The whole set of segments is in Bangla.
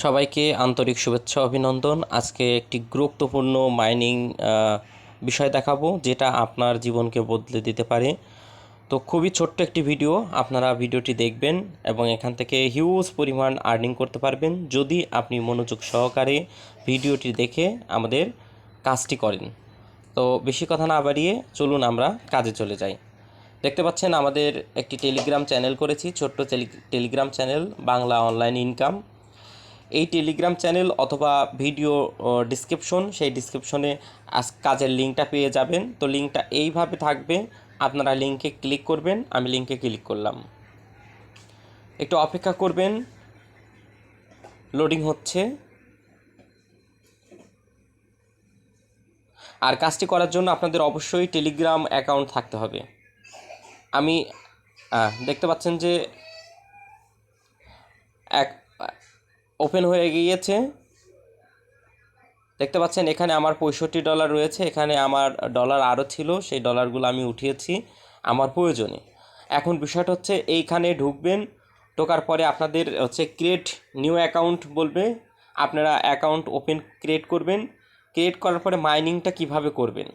সবাইকে আন্তরিক শুভেচ্ছা, অভিনন্দন। আজকে একটি গুরুত্বপূর্ণ মাইনিং বিষয় দেখাবো, যেটা আপনার জীবনকে বদলে দিতে পারে। তো খুবই ছোট্ট একটি ভিডিও আপনারা ভিডিওটি দেখবেন এবং এখান থেকে হিউজ পরিমাণ আর্নিং করতে পারবেন যদি আপনি মনোযোগ সহকারে ভিডিওটি দেখে আমাদের কাজটি করেন। তো বেশি কথা না বাড়িয়ে চলুন আমরা কাজে চলে যাই। দেখতে পাচ্ছেন আমাদের একটি টেলিগ্রাম চ্যানেল করেছি, ছোট্ট tele- telegram channel Bangla online income এই টেলিগ্রাম চ্যানেল অথবা ভিডিও ডিসক্রিপশন সেই ডিসক্রিপশনে আজ কাজের লিঙ্কটা পেয়ে যাবেন। তো লিঙ্কটা এইভাবে থাকবে, আপনারা লিঙ্কে ক্লিক করবেন, আমি লিঙ্কে ক্লিক করলাম। একটু অপেক্ষা করবেন লোডিং হচ্ছে। আর কাজটি করার জন্য আপনাদের অবশ্যই টেলিগ্রাম অ্যাকাউন্ট থাকতে হবে। আমি দেখতে পাচ্ছেন যে এক ওপেন হয়ে গিয়েছে। দেখতে পাচ্ছেন, এখানে আমার পঁয়ষট্টি ডলার রয়েছে। এখানে আমার ডলার আরও ছিল, সেই ডলারগুলো আমি উঠিয়েছি আমার প্রয়োজনে। এখন বিষয়টা হচ্ছে, এইখানে ঢুকবেন, ঢোকার পরে আপনাদের হচ্ছে ক্রিয়েট নিউ অ্যাকাউন্ট বলবে। আপনারা অ্যাকাউন্ট ওপেন ক্রিয়েট করবেন। ক্রিয়েট করার পরে মাইনিংটা কীভাবে করবেন?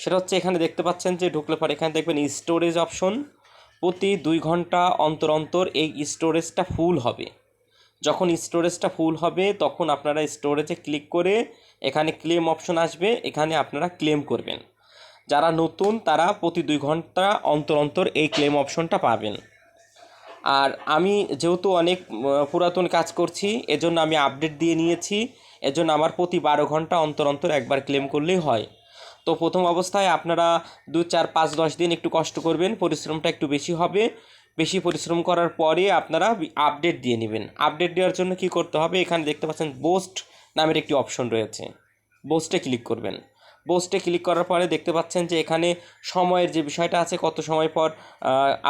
সেটা হচ্ছে, এখানে দেখতে পাচ্ছেন যে ঢুকলে পরে এখানে দেখবেন স্টোরেজ অপশন প্রতি দুই ঘণ্টা অন্তর অন্তর এই স্টোরেজটা ফুল হবে। যখন স্টোরেজটা ফুল হবে, তখন আপনারা স্টোরেজে ক্লিক করে এখানে ক্লেম অপশন আসবে, এখানে আপনারা ক্লেম করবেন। যারা নতুন, তারা প্রতি দুই ঘণ্টা অন্তর অন্তর এই ক্লেম অপশনটা পাবেন। আর আমি যেহেতু অনেক পুরাতন কাজ করছি, এজন্য আমি আপডেট দিয়ে নিয়েছি, এজন্য আমার প্রতি বারো ঘণ্টা অন্তর অন্তর একবার ক্লেম করলেই হয়। তো প্রথম অবস্থায় আপনারা দু, চার, পাঁচ, দশ দিন একটু কষ্ট করবেন, পরিশ্রমটা একটু বেশি হবে। বেশি পরিশ্রম করার পরে আপনারা আপডেট দিয়ে নেবেন। আপডেট দেওয়ার জন্য কি করতে হবে? এখানে দেখতে পাচ্ছেন বোস্ট নামের একটি অপশন রয়েছে। বোস্টে ক্লিক করবেন। বোস্টে ক্লিক করার পরে দেখতে পাচ্ছেন যে এখানে সময়ের যে বিষয়টা আছে, কত সময় পর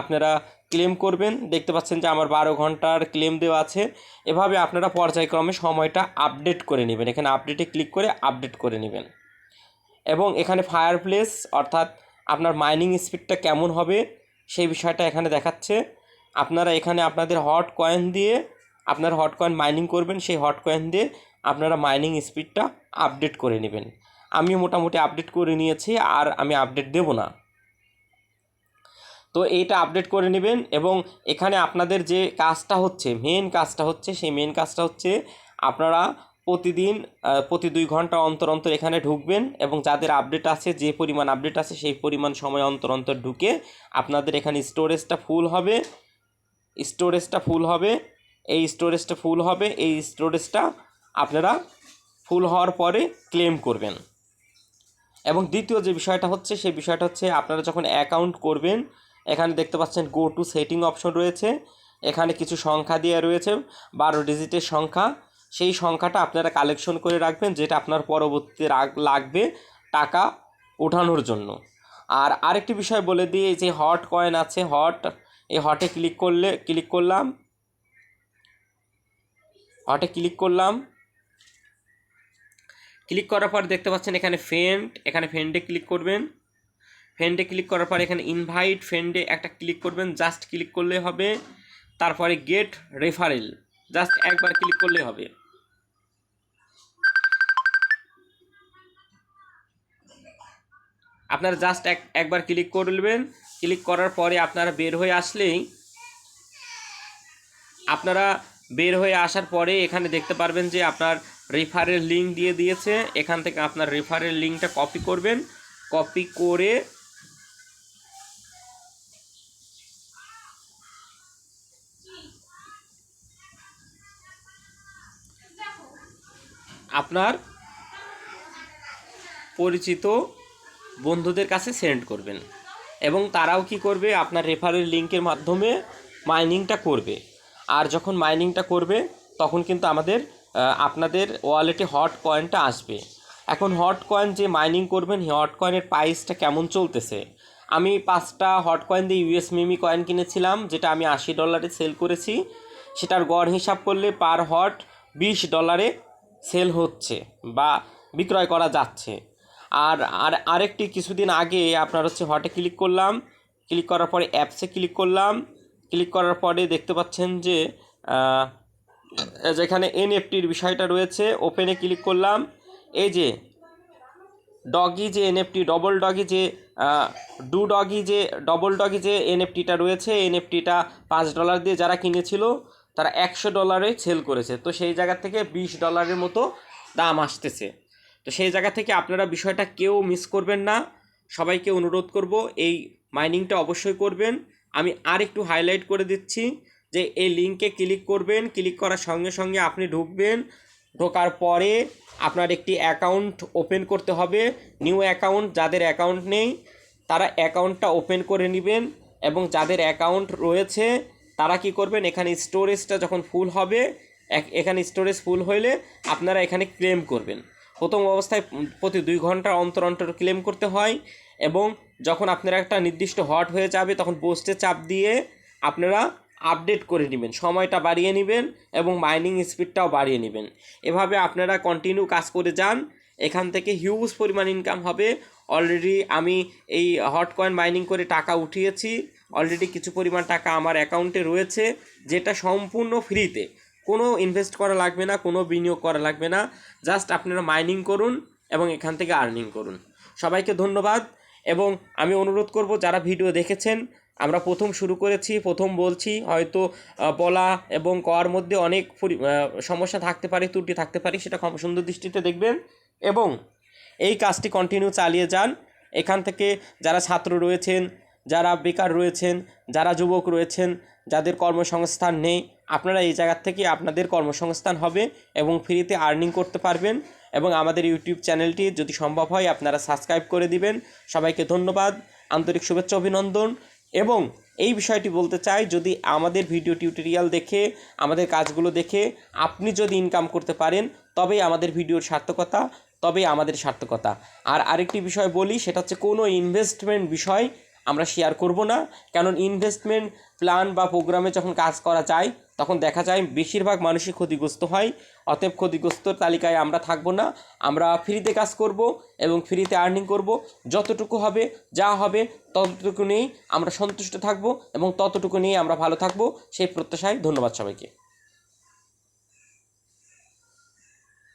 আপনারা ক্লেম করবেন। দেখতে পাচ্ছেন যে আমার বারো ঘণ্টার ক্লেম দেওয়া আছে। এভাবে আপনারা পর্যায়ক্রমে সময়টা আপডেট করে নেবেন। এখানে আপডেটে ক্লিক করে আপডেট করে নেবেন। এবং এখানে ফায়ার প্লেস অর্থাৎ আপনার মাইনিং স্পিডটা কেমন হবে? সেই বিষয়টা এখানে দেখাচ্ছে। আপনারা এখানে আপনাদের হট কয়েন দিয়ে আপনার হট কয়েন মাইনিং করবেন, সেই হট কয়েন দিয়ে আপনারা মাইনিং স্পিডটা আপডেট করে নেবেন। আমি মোটামুটি আপডেট করে নিয়েছি, আর আমি আপডেট দেব না। তো এইটা আপডেট করে নেবেন এবং এখানে আপনাদের যে কাজটা হচ্ছে মেন কাজটা হচ্ছে, সেই মেন কাজটা হচ্ছে আপনারা প্রতিদিন প্রতি দুই ঘণ্টা অন্তর অন্তর এখানে ঢুকবেন এবং যাদের আপডেট আছে, যে পরিমাণ আপডেট আছে, সেই পরিমাণ সময় অন্তর অন্তর ঢুকে আপনাদের এখানে স্টোরেজটা ফুল হবে। স্টোরেজটা ফুল হবে। এই স্টোরেজটা ফুল হবে। এই স্টোরেজটা আপনারা ফুল হওয়ার পরে ক্লেম করবেন। এবং দ্বিতীয় যে বিষয়টা হচ্ছে, সেই বিষয়টা হচ্ছে আপনারা যখন অ্যাকাউন্ট করবেন, এখানে দেখতে পাচ্ছেন গো টু সেটিং অপশন রয়েছে। এখানে কিছু সংখ্যা দেওয়া রয়েছে। বারো ডিজিটের সংখ্যা। সেই সংখ্যাটা আপনারা কালেকশন করে রাখবেন, যেটা আপনার পরবর্তীতে লাগবে টাকা ওঠানোর জন্য। আর আরেকটি বিষয় বলে দিই যে হট কয়েন আছে হট এই হটে ক্লিক করলে ক্লিক করলাম। হটে ক্লিক করলাম। ক্লিক করার পর দেখতে পাচ্ছেন এখানে ফ্রেন্ড এখানে ফ্রেন্ডে ক্লিক করবেন। ফ্রেন্ডে ক্লিক করার পর এখানে ইনভাইট ফ্রেন্ডে একটা ক্লিক করবেন জাস্ট ক্লিক করলে হবে। তারপরে গেট রেফারেল জাস্ট একবার ক্লিক করলে হবে। আপনারা জাস্ট এক, একবার ক্লিক করবেন। ক্লিক করার পরে আপনারা বের হয়ে আসলেই আপনারা বের হয়ে আসার পরে এখানে দেখতে পারবেন যে আপনার রেফারের লিঙ্ক দিয়ে দিয়েছে। এখান থেকে আপনার রেফারের লিঙ্কটা কপি করবেন। কপি করে আপনার পরিচিত বন্ধুদের কাছে সেন্ড করবেন। এবং তারাও কি করবে? আপনার রেফারেল লিঙ্কের মাধ্যমে মাইনিংটা করবে। আর যখন মাইনিংটা করবে, তখন কিন্তু আমাদের আপনাদের ওয়ালেটে হট কয়েনটা আসবে। এখন হট কয়েন যে মাইনিং করবেন হট কয়েনের প্রাইসটা কেমন চলতেছে? আমি পাঁচটা হট কয়েন দিয়ে ইউএস মিমি কয়েন কিনেছিলাম, যেটা আমি আশি ডলারে সেল করেছি। সেটার গড় হিসাব করলে পার হট বিশ ডলারে সেল হচ্ছে বা বিক্রয় করা যাচ্ছে। আর আর আরেকটি কিছুদিন আগে আপনার হচ্ছে হটে ক্লিক করলাম। ক্লিক করার পরে অ্যাপসে ক্লিক করলাম। ক্লিক করার পরে দেখতে পাচ্ছেন যে যেখানে এনএফটির বিষয়টা রয়েছে ওপেনে ক্লিক করলাম। এই যে ডগি যে N F T double doggy যে ডু ডগি যে ডবল ডগি যে এনএফটিটা রয়েছে এনএফটিটা পাঁচ ডলার দিয়ে যারা কিনেছিল, তারা একশো ডলারে সেল করেছে। তো সেই জায়গা থেকে বিশ ডলারের মতো দাম আসতেছে। তো সেই জায়গা থেকে আপনারা বিষয়টা কেউ মিস করবেন না। সবাইকে অনুরোধ করব, এই মাইনিংটা অবশ্যই করবেন। আমি আর একটু হাইলাইট করে দিচ্ছি যে এই লিঙ্কে ক্লিক করবেন ক্লিক করার সঙ্গে সঙ্গে আপনি ঢুকবেন। ঢোকার পরে আপনার একটি অ্যাকাউন্ট ওপেন করতে হবে। নিউ অ্যাকাউন্ট যাদের অ্যাকাউন্ট নেই, তারা অ্যাকাউন্টটা ওপেন করে নেবেন এবং যাদের অ্যাকাউন্ট রয়েছে, তারা কি করবেন, এখানে স্টোরেজটা যখন ফুল হবে এখানে স্টোরেজ ফুল হইলে আপনারা এখানে ক্লেম করবেন। প্রথম অবস্থায় প্রতি দুই ঘণ্টা অন্তর অন্তর ক্লেম করতে হয় এবং যখন আপনারা একটা নির্দিষ্ট হট হয়ে যাবে, তখন পোস্টে চাপ দিয়ে আপনারা আপডেট করে নেবেন। সময়টা বাড়িয়ে নেবেন এবং মাইনিং স্পিডটাও বাড়িয়ে নেবেন। এভাবে আপনারা কন্টিনিউ কাজ করে যান। এখান থেকে হিউজ পরিমাণ ইনকাম হবে। অলরেডি আমি এই হট কয়েন মাইনিং করে টাকা উঠিয়েছি। অলরেডি কিছু পরিমাণ টাকা আমার অ্যাকাউন্টে রয়েছে, যেটা সম্পূর্ণ ফ্রিতে কোনো ইনভেস্ট করা লাগবে না, কোনো বিনিয়োগ করা লাগবে না। জাস্ট আপনারা মাইনিং করুন এবং এখান থেকে আর্নিং করুন। সবাইকে ধন্যবাদ এবং আমি অনুরোধ করব, যারা ভিডিও দেখেছেন, আমরা প্রথম শুরু করেছি, প্রথম বলছি, হয়তো বলা এবং করার মধ্যে অনেক সমস্যা থাকতে পারে, ত্রুটি থাকতে পারে, সেটা সুন্দর দৃষ্টিতে দেখবেন। এবং এই কাজটি কন্টিনিউ চালিয়ে যান। এখান থেকে যারা ছাত্র রয়েছেন যারা বেকার রয়েছেন, যারা যুবক রয়েছেন, যাদের কর্মসংস্থান নেই, আপনারা এই জায়গার থেকে আপনাদের কর্মসংস্থান হবে এবং ফ্রিতে আর্নিং করতে পারবেন এবং আমাদের ইউটিউব চ্যানেলটি যদি সম্ভব হয়, আপনারা সাবস্ক্রাইব করে দিবেন। সবাইকে ধন্যবাদ, আন্তরিক শুভেচ্ছা, অভিনন্দন এবং এই বিষয়টি বলতে চাই, যদি আমাদের ভিডিও টিউটোরিয়াল দেখে, আমাদের কাজগুলো দেখে আপনি যদি ইনকাম করতে পারেন, তবেই আমাদের ভিডিওর সার্থকতা, তবেই আমাদের সার্থকতা। আর আরেকটি বিষয় বলি, সেটা হচ্ছে কোনো ইনভেস্টমেন্ট বিষয় আমরা শেয়ার করব না। কারণ ইনভেস্টমেন্ট প্ল্যান বা প্রোগ্রামে যখন কাজ করা যায়, তখন দেখা যায় বেশিরভাগ মানুষই ক্ষতিগ্রস্ত হয়। অতএব ক্ষতিগ্রস্ত তালিকায় আমরা থাকব না। আমরা ফ্রিতে কাজ করব এবং ফ্রিতে আর্নিং করব। যতটুকু হবে, যা হবে, ততটুকু নিয়েই আমরা সন্তুষ্ট থাকব এবং ততটুকু নিয়েই আমরা ভালো থাকব। সেই প্রত্যাশায় ধন্যবাদ সবাইকে।